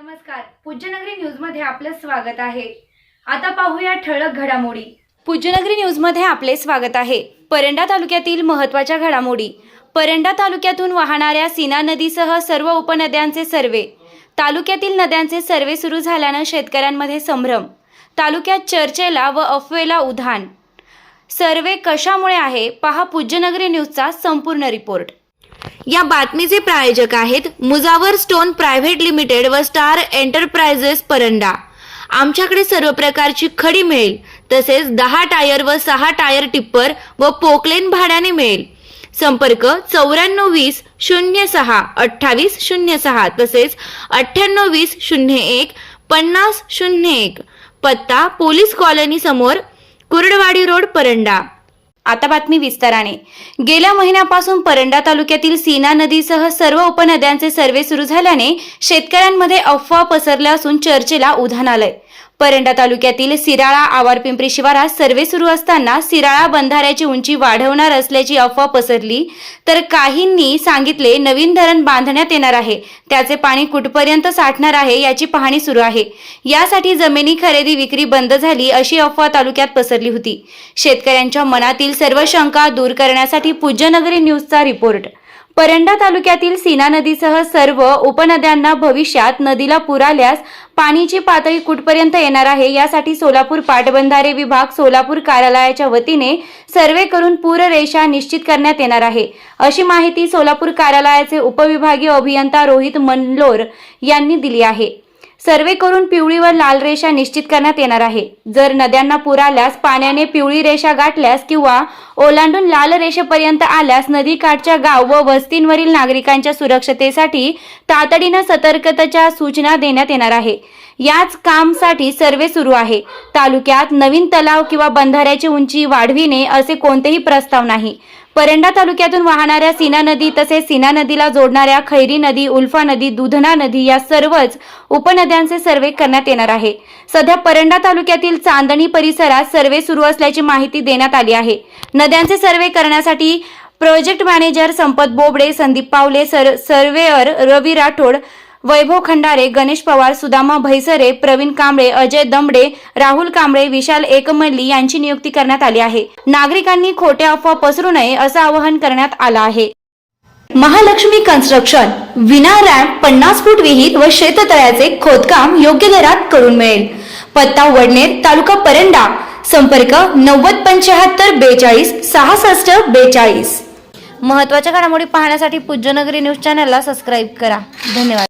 नमस्कार. पूज्यनगरी न्यूजमध्ये आपलं स्वागत आहे. आता पाहूया ठळक घडामोडी. पूज्यनगरी न्यूजमध्ये आपले स्वागत आहे. परंडा तालुक्यातील महत्त्वाच्या घडामोडी. परंडा तालुक्यातून वाहणाऱ्या सीना नदीसह सर्व उपनद्यांचे सर्वे. तालुक्यातील नद्यांचे सर्वे सुरू झाल्यानं शेतकऱ्यांमध्ये संभ्रम. तालुक्यात चर्चेला व अफवेला उधाण. सर्वे कशामुळे आहे पहा पूज्यनगरी न्यूजचा संपूर्ण रिपोर्ट. या बातमीचे प्रायोजक आहेत मुजावर स्टोन प्रायव्हेट लिमिटेड व स्टार एंटरप्राइजेस परंडा. आमच्याकडे सर्व प्रकारची खडी मिळेल तसेच दहा टायर व सहा टायर टिप्पर व पोकलेन भाड्याने मिळेल. संपर्क चौऱ्याण्णव वीस शून्य सहा अठ्ठावीस शून्य सहा तसेच अठ्ठ्याण्णव वीस शून्य एक पन्नास शून्य एक. पत्ता पोलीस कॉलनी समोर कुर्डवाडी रोड परंडा. आता बातमी विस्ताराने. गेल्या महिन्यापासून परंडा तालुक्यातील सीना नदीसह सर्व उपनद्यांचे सर्वे सुरू झाल्याने शेतकऱ्यांमध्ये अफवा पसरल्या असून चर्चेला उधाण आलंय. परंडा तालुक्यातील सिराळा आवारपिंपरी शिवारात सर्वे सुरू असताना सिराळा बंधाऱ्याची उंची वाढवणार असल्याची अफवा पसरली. तर काहींनी सांगितले नवीन धरण बांधण्यात येणार आहे. त्याचे पाणी कुठपर्यंत साठणार आहे याची पाहणी सुरू आहे. यासाठी जमिनी खरेदी विक्री बंद झाली अशी अफवा तालुक्यात पसरली होती. शेतकऱ्यांच्या मनातील सर्व शंका दूर करण्यासाठी पूज्यनगरी न्यूजचा रिपोर्ट. परंडा तालुक्यातील सीना नदीसह सर्व उपनद्यांना भविष्यात नदीला पूर आल्यास पाणीची पातळी कुठपर्यंत येणार आहे यासाठी सोलापूर पाटबंधारे विभाग सोलापूर कार्यालयाच्या वतीने सर्वे करून पूररेषा निश्चित करण्यात येणार आहे. अशी माहिती सोलापूर कार्यालयाचे उपविभागीय अभियंता रोहित मनलोर यांनी दिली आहे. सर्वे करून पिवळी व लाल रेषा निश्चित करण्यात येणार आहे. जर नद्यांना पूर आल्यास पाण्याने पिवळी रेषा गाठल्यास किंवा ओलांडून लाल रेषेपर्यंत आल्यास नदीकाठच्या गाव व वस्तींवरील नागरिकांच्या सुरक्षतेसाठी तातडीनं सतर्कतेच्या सूचना देण्यात येणार आहे. याच कामसाठी सर्वे सुरू आहे. तालुक्यात नवीन तलाव किंवा बंधाऱ्याची उंची वाढविणे असे कोणतेही प्रस्ताव नाही. परंडा तालुक्यातून वाहणाऱ्या सीना नदी तसेच सीना नदीला जोडणाऱ्या खैरी नदी उल्फा नदी दुधना नदी या सर्वच उपनद्यांचे सर्वे करण्यात येणार आहे. सध्या परंडा तालुक्यातील चांदणी परिसरात सर्वे सुरू असल्याची माहिती देण्यात आली आहे. नद्यांचे सर्वे करण्यासाठी प्रोजेक्ट मॅनेजर संपत बोबडे संदीप पावले सर सर्वेअर रवी राठोड वैभव खंडारे गणेश पवार सुदामा भैसरे प्रवीण कांबळे अजय दमडे राहुल कांबळे विशाल एकमल्ली यांची नियुक्ती करण्यात आली आहे. नागरिकांनी खोट्या अफवा पसरू नये असं आवाहन करण्यात आलं आहे. महालक्ष्मी कन्स्ट्रक्शन विना रॅम्प पन्नास फूट विहीर व शेततळ्याचे खोदकाम योग्य दरात करून मिळेल. पत्ता वडनेर तालुका परंडा. संपर्क नव्वद पंच्याहत्तर बेचाळीस सहासष्ट बेचाळीस. महत्त्वाच्या घडामोडी पाहण्यासाठी पूज्यनगरी न्यूज चॅनलला सबस्क्राईब करा. धन्यवाद.